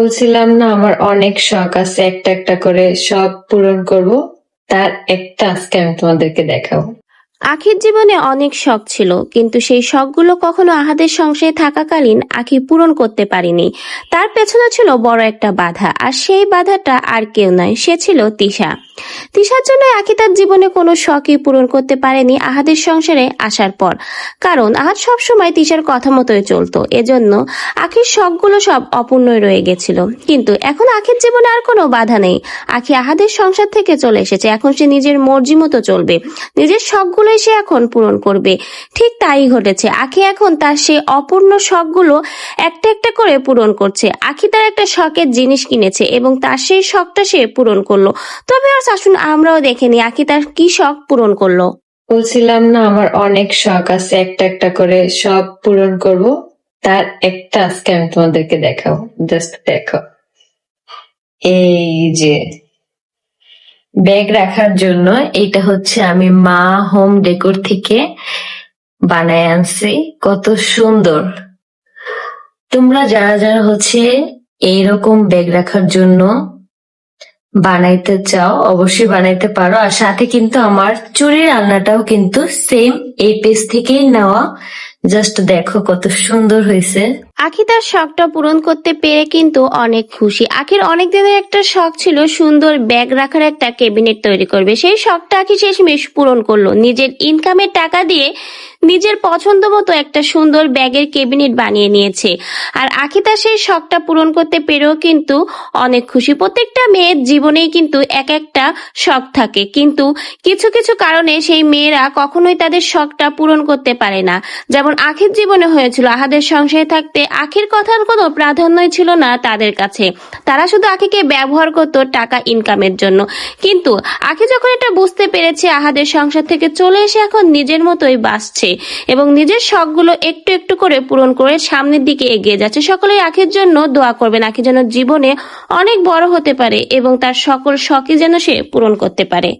বলছিলাম না, আমার অনেক শখ আছে, একটা একটা করে সব পূরণ করব। তার একটা আজকে আমি তোমাদেরকে দেখাবো। আখির জীবনে অনেক শখ ছিল, কিন্তু সেই শখগুলো কখনো আহাদের সংসারে থাকাকালীন আখি পূরণ করতে পারিনি। তার পেছনে ছিল বড় একটা বাধা, আর সেই বাধাটা আর কেউ নয়, সে ছিল তিশা। তিশার জন্য আখি তার জীবনে কোনো শখই পূরণ করতে পারেনি আহাদের সংসারে আসার পর। কারণ আহাদ সবসময় তিশার কথা মতোই চলতো। এজন্য আখির শখগুলো সব অপূর্ণই রয়ে গেছিল। কিন্তু এখন আখির জীবনে আর কোনো বাধা নেই। আখি আহাদের সংসার থেকে চলে এসেছে। এখন সে নিজের মর্জি মতো চলবে। নিজের শখগুলোই সে এখন পূরণ করবে। ঠিক তাই ঘটেছে। আখি এখন তার সেই অপূর্ণ শখগুলো একটা একটা করে পূরণ করছে। আখি তার একটা শখের জিনিস কিনেছে এবং তার সেই শখটা সে পূরণ করল। তবে আর আসুন, আমরাও দেখে নিই। আখি তার কি শখ পূরণ করল? বলছিলাম না, আমার অনেক শখ আছে, একটা একটা করে সব পূরণ করব। তার একটা আজকে আমি তোমাদেরকে দেখাবো। জাস্ট দেখো। এই যে, ব্যাগ রাখার জন্য এটা হচ্ছে আমি মা হোম ডেকোর থেকে বানায় আনছি। কত সুন্দর। তোমরা যারা যারা হচ্ছে এইরকম ব্যাগ রাখার জন্য বানাইতে চাও, অবশ্যই বানাইতে পারো। আর সাথে কিন্তু আমার চুরির রান্নাটাও কিন্তু সেম এই পেজ থেকেই নেওয়া। জাস্ট দেখো কত সুন্দর হয়েছে। আখি তার শখটা পূরণ করতে পেরে কিন্তু অনেক খুশি। আখির অনেক দিনের একটা শখ ছিল সুন্দর ব্যাগ রাখার একটা ক্যাবিনেট তৈরি করবে। সেই শখটা আখি শেষমেশ পূরণ করল। নিজের ইনকামের টাকা দিয়ে নিজের পছন্দ মতো একটা সুন্দর ব্যাগের ক্যাবিনেট বানিয়ে নিয়েছে। আর আখি তার সেই শখটা পূরণ করতে পেরেও কিন্তু অনেক খুশি। প্রত্যেকটা মেয়ের জীবনেই কিন্তু এক একটা শখ থাকে। কিন্তু কিছু কিছু কারণে সেই মেয়েরা কখনোই তাদের শখটা পূরণ করতে পারে না। যেমন আখির জীবনে হয়েছিল, আহাদের সংসারে থাকতে আখির কথার কোনো প্রাধান্যই ছিল না তাদের কাছে। তারা শুধু আখিকে ব্যবহার করতো টাকা ইনকামের জন্য। কিন্তু আখি যখন এটা বুঝতে পেরেছে, আহাদের সংসার থেকে চলে এসে এখন নিজের মতোই বাঁচছে। এবং নিজের শখগুলো একটু একটু করে পূরণ করে সামনের দিকে এগিয়ে যাচ্ছে। সকলেই আখির জন্য দোয়া করবেন আখি যেন জীবনে অনেক বড় হতে পারে এবং তার সকল শখই যেন সে পূরণ করতে পারে।